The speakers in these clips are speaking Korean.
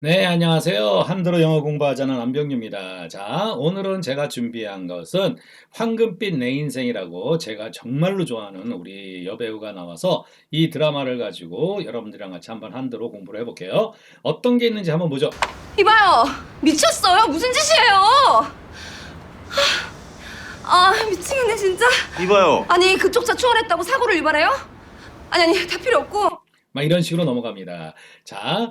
네, 안녕하세요. 한드로 영어 공부하자는 안병규입니다. 자, 오늘은 제가 준비한 것은 황금빛 내 인생이라고 제가 정말로 좋아하는 우리 여배우가 나와서 이 드라마를 가지고 여러분들이랑 같이 한번 한드로 공부를 해볼게요. 어떤 게 있는지 한번 보죠. 이봐요 미쳤어요 무슨 짓이에요 하, 아 미치겠네 진짜 이봐요. 아니 그쪽 차 추월했다고 사고를 유발해요? 아니 아니 다 필요 없고 막 이런 식으로 넘어갑니다. 자,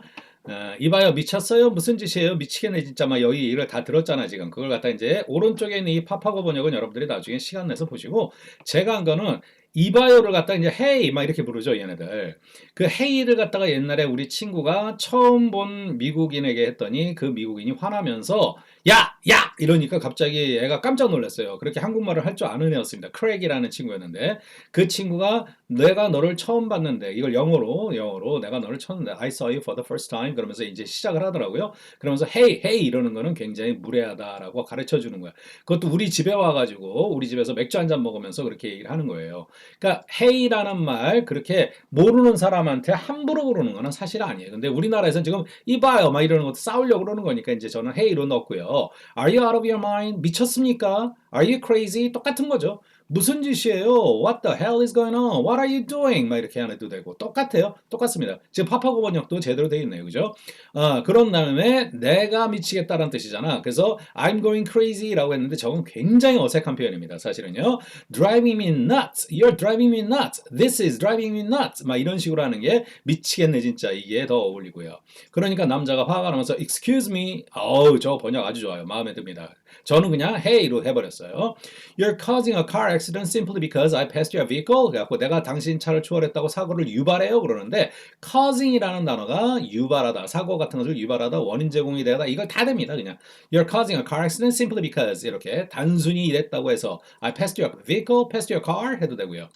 어, 이봐요. 미쳤어요? 무슨 짓이에요? 미치겠네 진짜. 막 여기 이걸 다 들었잖아 지금. 그걸 갖다 이제 오른쪽에 있는 이 팝하고 번역은 여러분들이 나중에 시간 내서 보시고 제가 한 거는 이봐요를 갖다 이제 헤이 막 이렇게 부르죠 얘네들 그 헤이를 갖다가 옛날에 우리 친구가 처음 본 미국인에게 했더니 그 미국인이 화나면서 야! 야! 이러니까 갑자기 애가 깜짝 놀랐어요. 그렇게 한국말을 할 줄 아는 애였습니다. 크랙이라는 친구였는데 그 친구가 내가 너를 처음 봤는데 이걸 영어로 영어로 내가 너를 봤는데 I saw you for the first time 그러면서 이제 시작을 하더라고요. 그러면서 hey hey 이러는 거는 굉장히 무례하다라고 가르쳐 주는 거야. 그것도 우리 집에 와가지고 우리 집에서 맥주 한 잔 먹으면서 그렇게 얘기를 하는 거예요. 그러니까 hey라는 말 그렇게 모르는 사람한테 함부로 그러는 거는 사실 아니에요. 근데 우리나라에서는 지금 이봐요 막 이러는 것도 싸우려고 그러는 거니까 이제 저는 hey로 넣었고요. Are you out of your mind? 미쳤습니까? Are you crazy? 똑같은 거죠. 무슨 짓이에요? What the hell is going on? What are you doing? 막 이렇게 안 해도 되고 똑같아요. 똑같습니다. 지금 파파고 번역도 제대로 돼 있네요. 그죠? 아, 그런 다음에 내가 미치겠다라는 뜻이잖아. 그래서 I'm going crazy라고 했는데 저건 굉장히 어색한 표현입니다. 사실은요. Driving me nuts. You're driving me nuts. This is driving me nuts. 막 이런 식으로 하는 게 미치겠네 진짜 이게 더 어울리고요. 그러니까 남자가 화가 나면서 excuse me. 어우, 저 번역 아주 좋아요. 마음에 듭니다. 저는 그냥 hey로 해버렸어요. You're causing a car accident simply because I passed your vehicle. 그래갖고 내가 당신 차를 추월했다고 사고를 유발해요. 그러는데 causing이라는 단어가 유발하다, 사고 같은 것을 유발하다, 원인 제공이 되다 이걸 다 됩니다. 그냥 You're causing a car accident simply because 이렇게 단순히 이랬다고 해서 I passed your vehicle, passed your car 해도 되고요.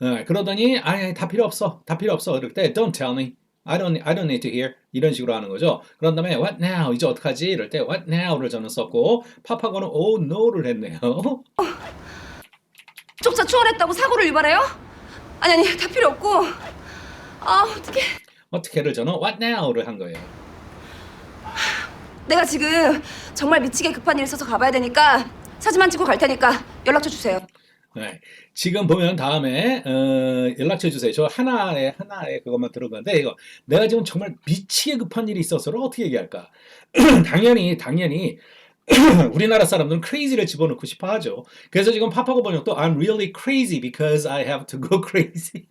어, 그러더니 아니, 아니 다 필요 없어, 다 필요 없어. 이럴 때 Don't tell me. I don't, I don't need to hear. 이런 식으로 하는 거죠. 그런 다음에 what now? 이제 어떡하지? 이럴 때 what now를 저는 썼고 팝하고는 oh no를 했네요. 그쪽 차 추월했다고 사고를 유발해요? 아니 아니 다 필요 없고 아 어떡해 어떻게를 저는 what now를 한 거예요. 내가 지금 정말 미치게 급한 일 있어서 가봐야 되니까 사진만 찍고 갈 테니까 연락처 주세요 네. 지금 보면 다음에 어, 연락처 주세요. 저 하나에 하나에 그것만 들어가는데 이거 내가 지금 정말 미치게 급한 일이 있어서를 어떻게 얘기할까? 당연히 당연히 우리나라 사람들은 crazy를 집어넣고 싶어 하죠. 그래서 지금 파파고 번역도 I'm really crazy because I have to go crazy.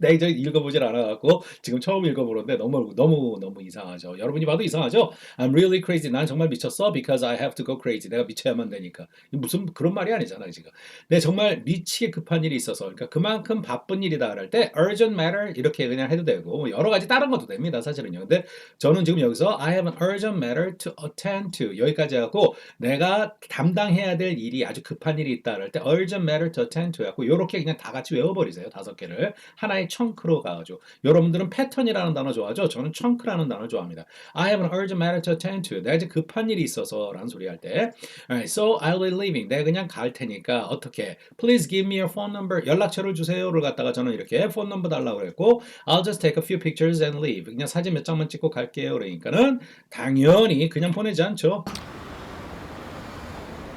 내가 이제 읽어보질 않아갖고 지금 처음 읽어보는데 너무 너무 너무 이상하죠. 여러분이 봐도 이상하죠. I'm really crazy. 난 정말 미쳤어 because I have to go crazy. 내가 미쳐야만 되니까. 무슨 그런 말이 아니잖아요 지금. 내 정말 미치게 급한 일이 있어서 그러니까 그만큼 바쁜 일이다 할때 urgent matter 이렇게 그냥 해도 되고 뭐 여러 가지 다른 것도 됩니다 사실은요. 근데 저는 지금 여기서 I have an urgent matter to attend to 여기까지 하고 내가 담당해야 될 일이 아주 급한 일이 있다 할때 urgent matter to attend to 하고 이렇게 그냥 다 같이 외워버리세요 다섯 개를 하나의 청크로 가가지고 여러분들은 패턴이라는 단어 좋아하죠? 저는 청크라는 단어 좋아합니다. I have an urgent matter to attend to. 내가 이제 급한 일이 있어서 라는 소리 할 때 Alright, so I'll be leaving. 내가 그냥 갈 테니까 어떻게 Please give me your phone number. 연락처를 주세요를 갖다가 저는 이렇게 폰 넘버 달라고 그랬고 I'll just take a few pictures and leave. 그냥 사진 몇 장만 찍고 갈게요. 그러니까는 당연히 그냥 보내지 않죠.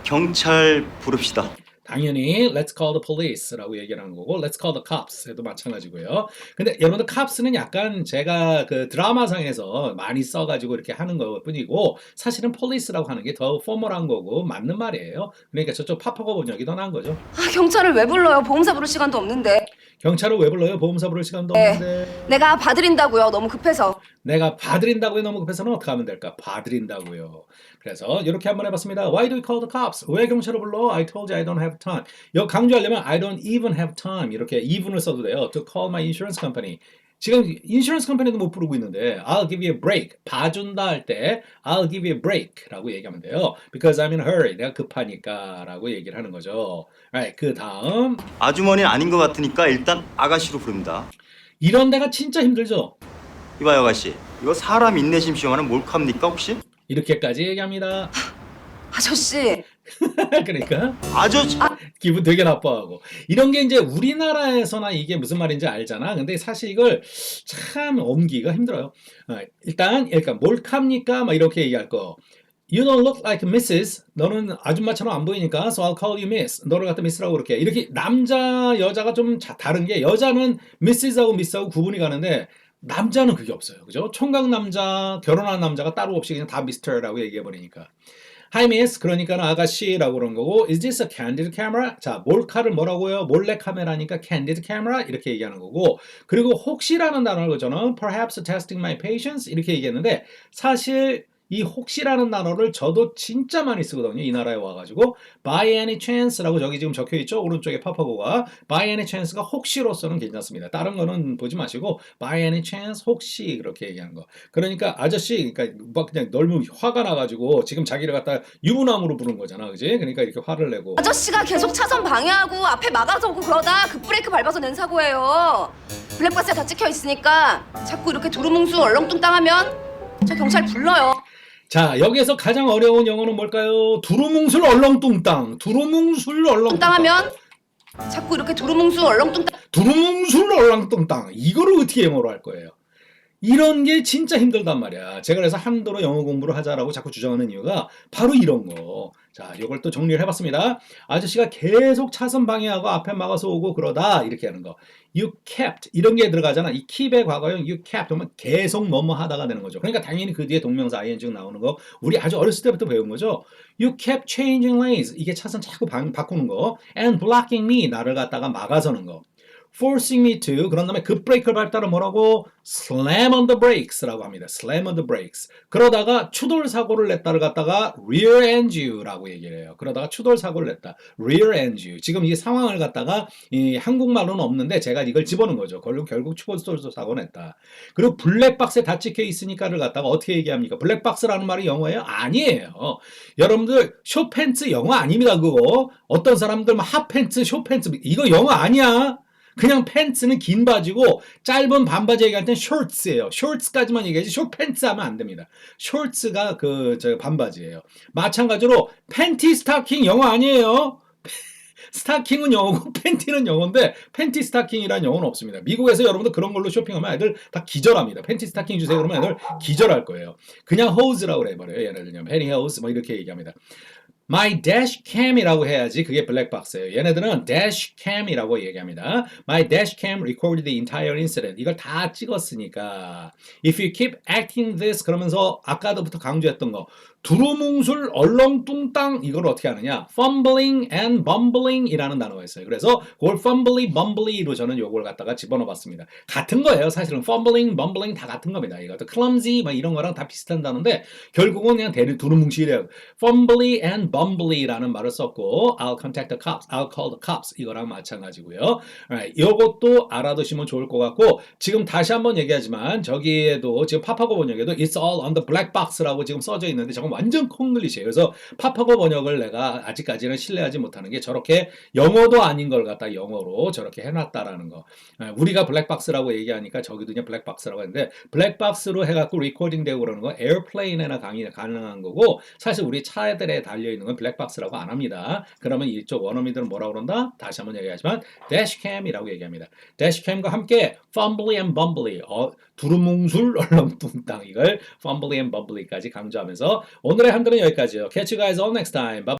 경찰 부릅시다. 당연히 let's call the police라고 얘기를 하는 거고 let's call the cops 해도 마찬가지고요. 근데 여러분들 cops는 약간 제가 그 드라마상에서 많이 써가지고 이렇게 하는 것뿐이고 사실은 police라고 하는 게 더 포멀한 거고 맞는 말이에요. 그러니까 저쪽 파파고 번역이 더 나은 거죠. 아 경찰을 왜 불러요 보험사 부를 시간도 없는데 경찰을 왜 불러요? 보험사 부를 시간도 네. 없는데 내가 봐드린다고요 너무 급해서 내가 봐드린다고요 너무 급해서는 어떻게 하면 될까? 봐드린다고요. 그래서 이렇게 한번 해봤습니다. Why do we call the cops? 왜 경찰을 불러? I told you I don't have time. 이거 강조하려면 I don't even have time 이렇게 even을 써도 돼요. To call my insurance company. 지금 인슈런스 컴퍼니도 못 부르고 있는데 I'll give you a break. 봐준다 할 때 I'll give you a break라고 얘기하면 돼요. Because I'm in a hurry. 내가 급하니까 라고 얘기를 하는 거죠. Right. 그 다음 아주머니는 아닌 것 같으니까 일단 아가씨로 부릅니다. 이런 데가 진짜 힘들죠. 이봐요 아가씨. 이거 사람 인내심 시험하는 몰카입니까 혹시? 이렇게까지 얘기합니다. 아저씨 그러니까 아저씨 기분 되게 나빠하고 이런 게 이제 우리나라에서나 이게 무슨 말인지 알잖아. 근데 사실 이걸 참 옮기기가 힘들어요. 어, 일단 그러니까 몰카입니까? 막 이렇게 얘기할 거. You don't look like Mrs. 너는 아줌마처럼 안 보이니까 so I'll call you Miss. 너를 갖다 Miss라고 그렇게 이렇게 남자 여자가 좀 자- 다른 게 여자는 Mrs.하고 Miss하고 구분이 가는데 남자는 그게 없어요. 그죠? 총각 남자, 결혼한 남자가 따로 없이 그냥 다 Mr.라고 얘기해 버리니까. Hi Miss 그러니까 아가씨라고 그런 거고 Is this a candid camera? 자 몰카를 뭐라고요? 몰래 카메라니까 candid camera 이렇게 얘기하는 거고 그리고 혹시라는 단어를 저는 perhaps testing my patience 이렇게 얘기했는데 사실 이 혹시라는 단어를 저도 진짜 많이 쓰거든요. 이 나라에 와가지고 by any chance라고 저기 지금 적혀 있죠. 오른쪽에 파파고가 by any chance가 혹시로서는 괜찮습니다. 다른 거는 보지 마시고 by any chance 혹시 그렇게 얘기하는 거. 그러니까 아저씨 그러니까 막 그냥 너무 화가 나가지고 지금 자기를 갖다 유부남으로 부른 거잖아, 그지? 그러니까 이렇게 화를 내고 아저씨가 계속 차선 방해하고 앞에 막아서 오고 그러다 급브레이크 밟아서 낸 사고예요. 블랙박스에 다 찍혀 있으니까 자꾸 이렇게 두루뭉술 얼렁뚱땅하면 저 경찰 불러요. 자 여기에서 가장 어려운 영어는 뭘까요? 두루뭉술 얼렁뚱땅, 두루뭉술 얼렁뚱땅. 뚱땅하면 자꾸 이렇게 두루뭉술 얼렁뚱땅 두루뭉술 얼랑뚱땅 이거를 어떻게 영어로 할 거예요? 이런 게 진짜 힘들단 말이야. 제가 그래서 한도로 영어 공부를 하자라고 자꾸 주장하는 이유가 바로 이런 거. 자, 이걸 또 정리를 해봤습니다. 아저씨가 계속 차선 방해하고 앞에 막아서 오고 그러다 이렇게 하는 거. You kept 이런 게 들어가잖아. 이 keep의 과거형 you kept 그러면 계속 뭐뭐 하다가 되는 거죠. 그러니까 당연히 그 뒤에 동명사 ing 나오는 거 우리 아주 어렸을 때부터 배운 거죠. You kept changing lanes 이게 차선 자꾸 방- 바꾸는 거. And blocking me 나를 갖다가 막아서는 거. Forcing me to 그런 다음에 급브레이크를 밟다를 뭐라고 slam on the brakes라고 합니다. slam on the brakes. 그러다가 추돌 사고를 냈다를 갖다가 rear end you라고 얘기를 해요. 그러다가 추돌 사고를 냈다. rear end you. 지금 이 상황을 갖다가 이 한국말로는 없는데 제가 이걸 집어넣은 거죠. 결국 결국 추돌 사고 냈다. 그리고 블랙박스에 다 찍혀 있으니까를 갖다가 어떻게 얘기합니까? 블랙박스라는 말이 영어예요? 아니에요. 여러분들 쇼팬츠 영어 아닙니다. 그거 어떤 사람들 막 핫팬츠, 쇼팬츠 이거 영어 아니야. 그냥 팬츠는 긴 바지고 짧은 반바지 얘기할 땐 shorts예요. shorts까지만 얘기하지 숏 팬츠 하면 안 됩니다. shorts가 그 저 반바지예요. 마찬가지로 팬티 스타킹 영어 아니에요. 스타킹은 영어고 팬티는 영어인데 팬티 스타킹이란 영어는 없습니다. 미국에서 여러분들 그런 걸로 쇼핑하면 애들 다 기절합니다. 팬티 스타킹 주세요 그러면 애들 기절할 거예요. 그냥 호즈라고 해버려요. 예를 들면 페니 호즈 뭐 이렇게 얘기합니다. My dash cam이라고 해야지 그게 블랙박스예요. 얘네들은 dash cam이라고 얘기합니다. My dash cam recorded the entire incident. 이걸 다 찍었으니까 if you keep acting this 그러면서 아까부터 강조했던 거 두루뭉술 얼렁뚱땅 이걸 어떻게 하느냐 fumbling and bumbling 이라는 단어가 있어요. 그래서 그걸 fumbly bumbly로 저는 요걸 갖다가 집어넣어 봤습니다. 같은 거예요. 사실은 fumbling, bumbling 다 같은 겁니다. 이것도 clumsy 막 이런 거랑 다 비슷한 단어인데 결국은 그냥 대리 두루뭉실이에요. fumbly and bumbly라는 말을 썼고 I'll contact the cops, I'll call the cops 이거랑 마찬가지고요. Alright, 이것도 알아두시면 좋을 것 같고 지금 다시 한번 얘기하지만 저기에도 지금 파파고 번역에도 It's all on the black box라고 지금 써져 있는데 저건 완전 콩글리시예요. 그래서 파파고 번역을 내가 아직까지는 신뢰하지 못하는 게 저렇게 영어도 아닌 걸 갖다 영어로 저렇게 해놨다라는 거. 아, 우리가 블랙박스라고 얘기하니까 저기도 그냥 블랙박스라고 하는데 블랙박스로 해갖고 리코딩 되고 그러는 건 에어플레인에나 강의 가능한 거고 사실 우리 차들에 달려 있는 건 블랙박스라고 안 합니다. 그러면 이쪽 원어민들은 뭐라 그런다? 다시 한번 얘기하지만 대시캠이라고 얘기합니다. 대시캠과 함께 fumbly and bumbly 어, 두루뭉술 얼렁뚱땅 이걸 fumbly and bumbly까지 강조하면서 오늘의 한글은 여기까지요. Catch you guys all next time. Bye.